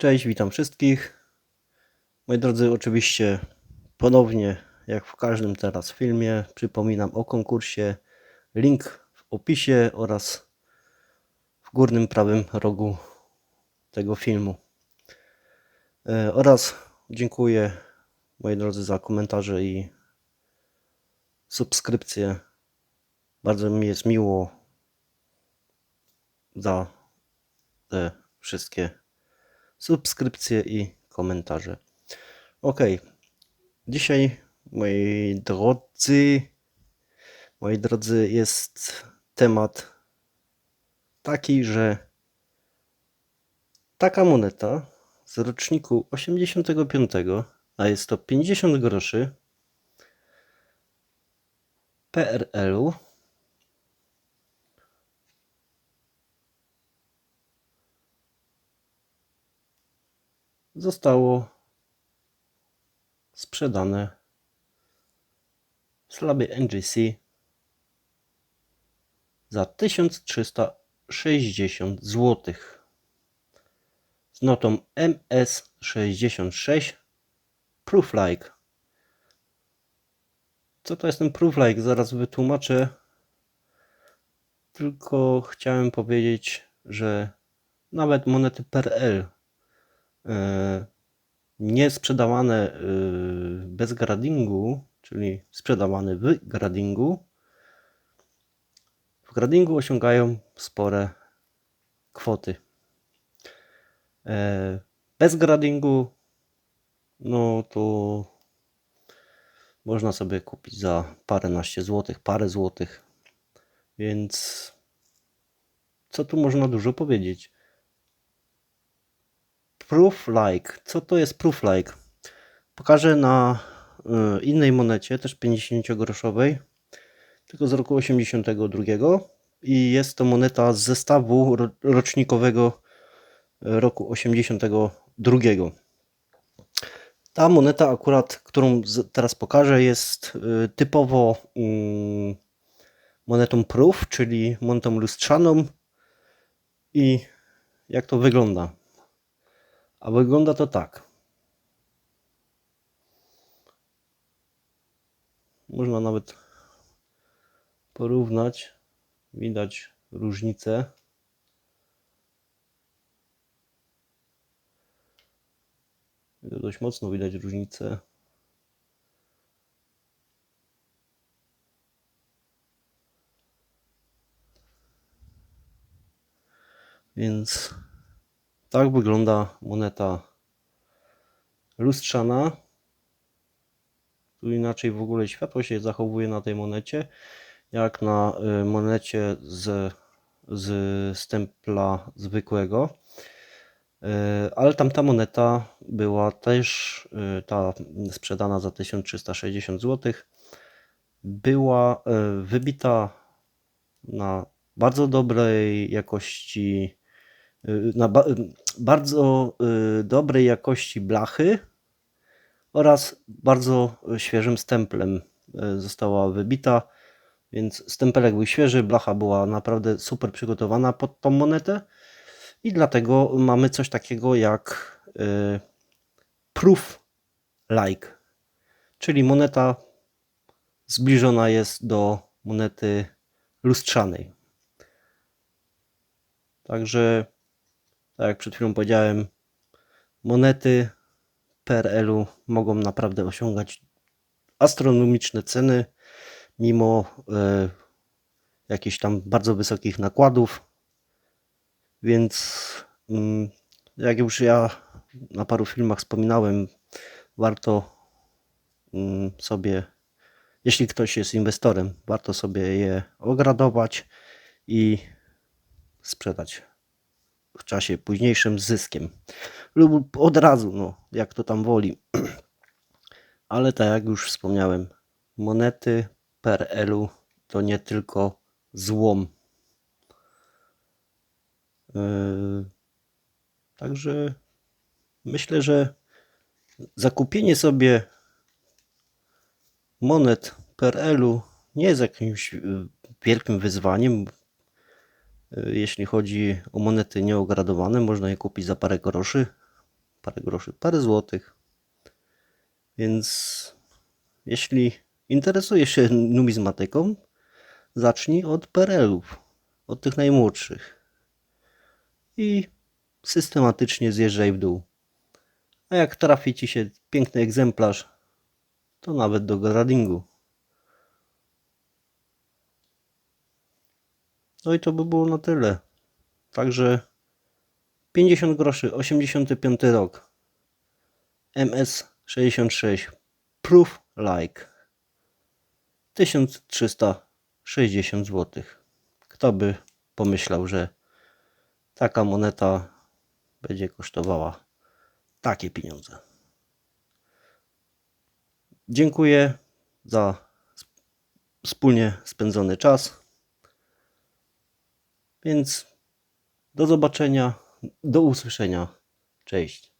Cześć, witam wszystkich. Moi drodzy, oczywiście ponownie, jak w każdym teraz filmie, przypominam o konkursie. Link w opisie oraz w górnym prawym rogu tego filmu. E, Oraz dziękuję, moi drodzy, za komentarze i subskrypcje. Bardzo mi jest miło za te wszystkie subskrypcje i komentarze. Ok, dzisiaj moi drodzy, moi drodzy, jest temat taki, że taka moneta z roczniku 85, a jest to 50 groszy PRL-u zostało sprzedane slabie NGC za 1360 zł z notą MS66 Proof Like. Co to jest ten Proof Like? Zaraz wytłumaczę. Tylko chciałem powiedzieć, że nawet monety PRL nie sprzedawane e, bez gradingu, czyli sprzedawane w gradingu, w gradingu osiągają spore kwoty. E, Bez gradingu, no to można sobie kupić za paręnaście złotych, parę złotych. Więc co tu można dużo powiedzieć? Proof like. Co to jest proof like? Pokażę na y, innej monecie, też 50-groszowej, tylko z roku 82 i jest to moneta z zestawu ro- rocznikowego roku 82. Ta moneta akurat, którą teraz pokażę, jest y, typowo mm, monetą proof, czyli monetą lustrzaną i jak to wygląda? A wygląda to tak. Można nawet porównać. Widać różnicę. Dość mocno widać różnicę. Więc tak wygląda moneta lustrzana. Tu inaczej w ogóle światło się zachowuje na tej monecie, jak na y, monecie z, z stempla zwykłego. Y, Ale tamta moneta była też y, ta sprzedana za 1360 zł. Była wybita na bardzo dobrej jakości na ba- y, bardzo y, dobrej jakości blachy oraz bardzo świeżym stemplem y, została wybita, więc stempelek był świeży, blacha była naprawdę super przygotowana pod tą monetę i dlatego mamy coś takiego jak y, proof like, czyli moneta zbliżona jest do monety lustrzanej. Także, tak jak przed chwilą powiedziałem, monety PRL-u mogą naprawdę osiągać astronomiczne ceny, mimo e, jakichś tam bardzo wysokich nakładów. Więc, mm, jak już ja na paru filmach wspominałem, warto mm, sobie, jeśli ktoś jest inwestorem, warto sobie je ogradować i sprzedać w czasie późniejszym zyskiem. Lub od razu, no, jak to tam woli. Ale tak jak już wspomniałem, monety PRL-u to nie tylko złom. Yy, Także myślę, że zakupienie sobie monet PRL-u nie jest jakimś yy, wielkim wyzwaniem. Jeśli chodzi o monety nieogradowane, można je kupić za parę groszy. parę groszy, parę złotych. Więc jeśli interesujesz się numizmatyką, zacznij od PRL-ów, od tych najmłodszych. I systematycznie zjeżdżaj w dół. A jak trafi ci się piękny egzemplarz, to nawet do gradingu. No i to by było na tyle. Także 50 groszy, 85 rok. MS66 Proof Like 1360 zł. Kto by pomyślał, że taka moneta będzie kosztowała takie pieniądze. Dziękuję za sp- wspólnie spędzony czas. Więc do zobaczenia, do usłyszenia. Cześć.